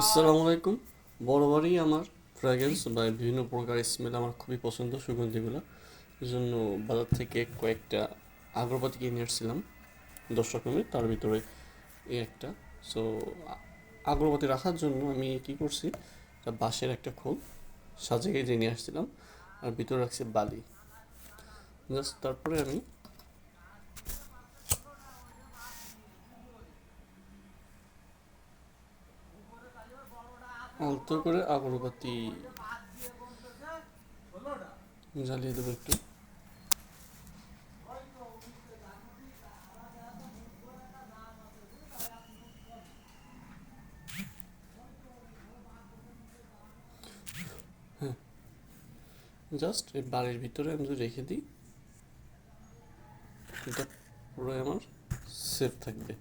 আসসালামু আলাইকুম। বরাবরই আমার ফ্র্যাগ্রেন্স বা বিভিন্ন প্রকার স্মেল আমার খুবই পছন্দ, সুগন্ধিগুলো। এই জন্য বাজার থেকে কয়েকটা আগরবাতি কিনে এসেছিলাম দশ রকমের তার ভিতরে এই একটা। সো আগরবাতি রাখার জন্য আমি কি করছি, একটা বাঁশের একটা খোল সাজিয়ে নিয়ে আসছিলাম, আর ভিতরে রাখছি বালি। জাস্ট তারপরে আমি অল্প করে আগরবাতি জ্বালিয়ে দেবো একটু। হ্যাঁ। জাস্ট এই বাড়ির ভিতরে আমি যদি রেখে দিই, এটা পুরো আমার সেফ থাকবে।